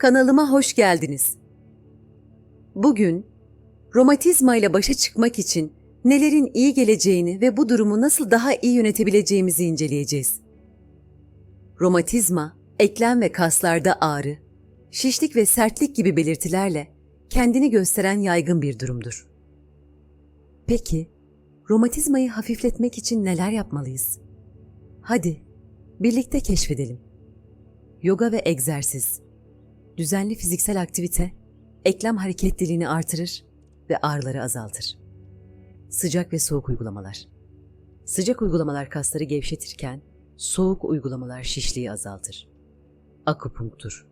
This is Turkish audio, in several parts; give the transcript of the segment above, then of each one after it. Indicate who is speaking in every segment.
Speaker 1: Kanalıma hoş geldiniz. Bugün romatizma ile başa çıkmak için nelerin iyi geleceğini ve bu durumu nasıl daha iyi yönetebileceğimizi inceleyeceğiz. Romatizma, eklem ve kaslarda ağrı, şişlik ve sertlik gibi belirtilerle kendini gösteren yaygın bir durumdur. Peki, romatizmayı hafifletmek için neler yapmalıyız? Hadi, birlikte keşfedelim. Yoga ve egzersiz, düzenli fiziksel aktivite, eklem hareketliliğini artırır ve ağrıları azaltır. Sıcak ve soğuk uygulamalar. Sıcak uygulamalar kasları gevşetirken, soğuk uygulamalar şişliği azaltır. Akupunktur.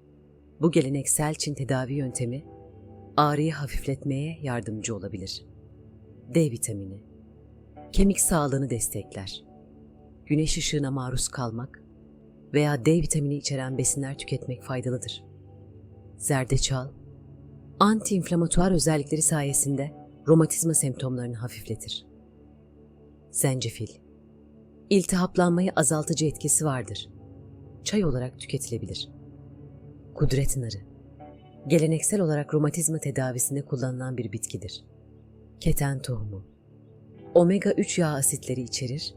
Speaker 1: Bu geleneksel Çin tedavi yöntemi ağrıyı hafifletmeye yardımcı olabilir. D vitamini. Kemik sağlığını destekler. Güneş ışığına maruz kalmak veya D vitamini içeren besinler tüketmek faydalıdır. Zerdeçal, antiinflamatuar özellikleri sayesinde romatizma semptomlarını hafifletir. Zencefil, iltihaplanmayı azaltıcı etkisi vardır. Çay olarak tüketilebilir. Kudret narı, geleneksel olarak romatizma tedavisinde kullanılan bir bitkidir. Keten tohumu, omega 3 yağ asitleri içerir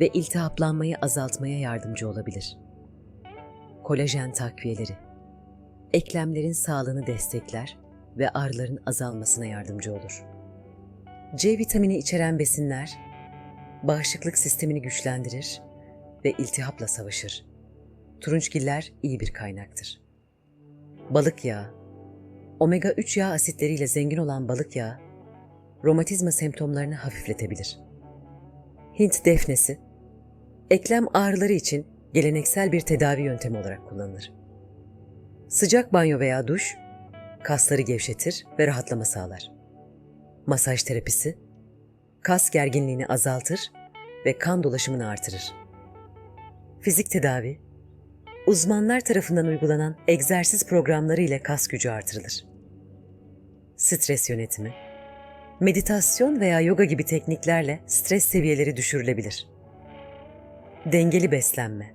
Speaker 1: ve iltihaplanmayı azaltmaya yardımcı olabilir. Kolajen takviyeleri, eklemlerin sağlığını destekler ve ağrıların azalmasına yardımcı olur. C vitamini içeren besinler bağışıklık sistemini güçlendirir ve iltihapla savaşır. Turunçgiller iyi bir kaynaktır. Balık yağı Omega 3 yağ asitleriyle zengin olan balık yağı romatizma semptomlarını hafifletebilir. Hint defnesi eklem ağrıları için geleneksel bir tedavi yöntemi olarak kullanılır. Sıcak banyo veya duş kasları gevşetir ve rahatlama sağlar. Masaj terapisi kas gerginliğini azaltır ve kan dolaşımını artırır. Fizik tedavi uzmanlar tarafından uygulanan egzersiz programları ile kas gücü artırılır. Stres yönetimi meditasyon veya yoga gibi tekniklerle stres seviyeleri düşürülebilir. Dengeli beslenme,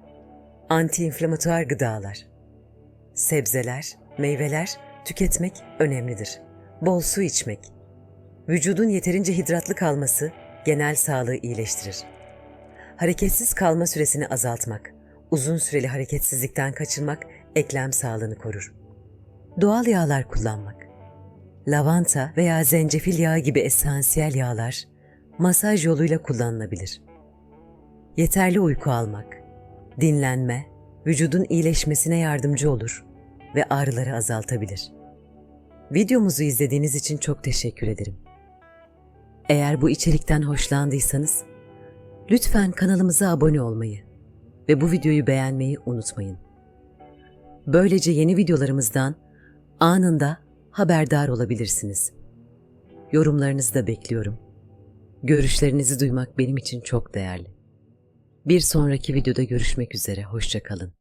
Speaker 1: antiinflamatuar gıdalar, sebzeler, meyveler tüketmek önemlidir. Bol su içmek, vücudun yeterince hidratlı kalması genel sağlığı iyileştirir. Hareketsiz kalma süresini azaltmak, uzun süreli hareketsizlikten kaçınmak eklem sağlığını korur. Doğal yağlar kullanmak, lavanta veya zencefil yağı gibi esansiyel yağlar masaj yoluyla kullanılabilir. Yeterli uyku almak, dinlenme, vücudun iyileşmesine yardımcı olur ve ağrıları azaltabilir. Videomuzu izlediğiniz için çok teşekkür ederim. Eğer bu içerikten hoşlandıysanız lütfen kanalımıza abone olmayı ve bu videoyu beğenmeyi unutmayın. Böylece yeni videolarımızdan anında haberdar olabilirsiniz. Yorumlarınızı da bekliyorum. Görüşlerinizi duymak benim için çok değerli. Bir sonraki videoda görüşmek üzere, hoşçakalın.